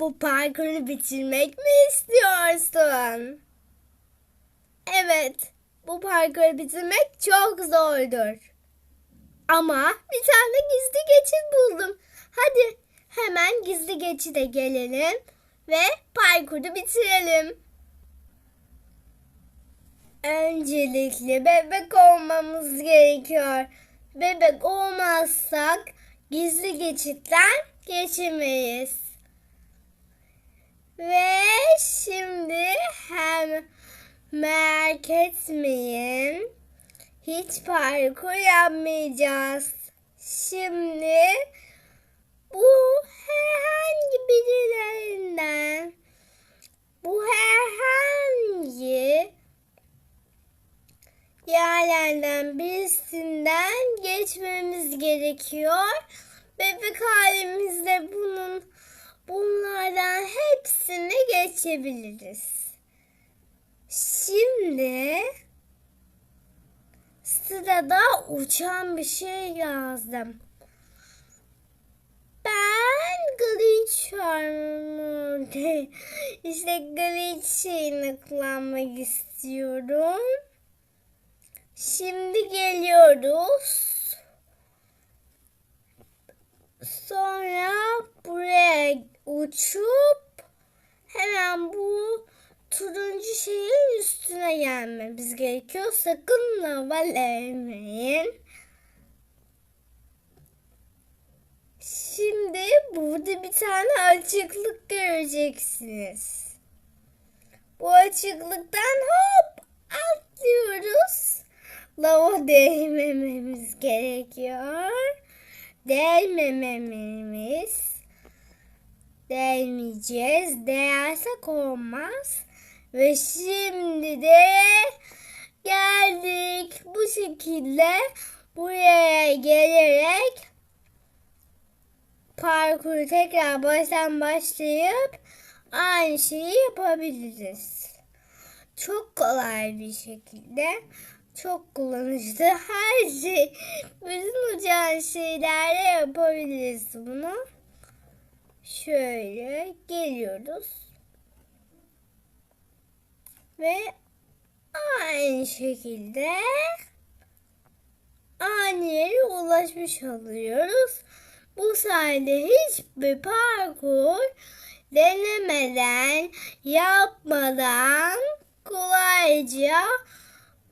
Bu parkuru bitirmek mi istiyorsun? Evet, bu parkuru bitirmek çok zordur. Ama bir tane gizli geçit buldum. Hadi hemen gizli geçide gelelim ve parkuru bitirelim. Öncelikle bebek olmamız gerekiyor. Bebek olmazsak gizli geçitten geçemeyiz. Ve şimdi hem merak etmeyin. Hiç parkur yapmayacağız. Şimdi bu herhangi birilerinden bu herhangi yerlerden birisinden geçmemiz gerekiyor. Bebek halimizde bunun bunlardan hepsini geçebiliriz. Şimdi sırada uçan bir şey lazım. Ben glitch armor'da işte glitch şeyini kullanmak istiyorum. Şimdi geliyoruz. Sonra buraya uçup hemen bu turuncu şeyin üstüne gelmemiz gerekiyor. Sakın lava değmeyin. Şimdi burada bir tane açıklık göreceksiniz. Bu açıklıktan hop atlıyoruz. Lava değmememiz gerekiyor. Değmememiz. Değmeyeceğiz. Değersek olmaz. Ve şimdi de geldik. Bu şekilde buraya gelerek parkuru tekrar baştan başlayıp aynı şeyi yapabiliriz. Çok kolay bir şekilde çok kullanışlı her şey bütün uçan şeylerle yapabiliriz bunu. Şöyle geliyoruz. Ve aynı şekilde aynı yere ulaşmış oluyoruz. Bu sayede hiçbir parkur denemeden, yapmadan kolayca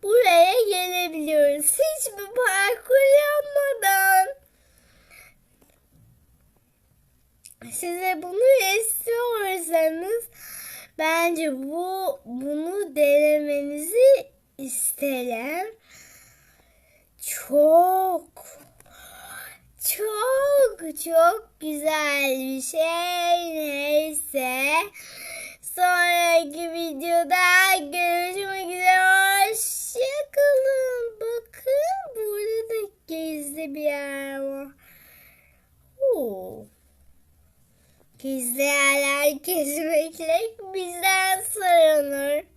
buraya gelebiliyoruz. Hiçbir parkur yapmadan. Size bunu istiyorsanız bence bu bunu denemenizi isterim. Çok çok çok güzel bir şey. Neyse. Sonraki videoda görüşmek üzere. Gizli yerler keşfetmek bizden sorulur.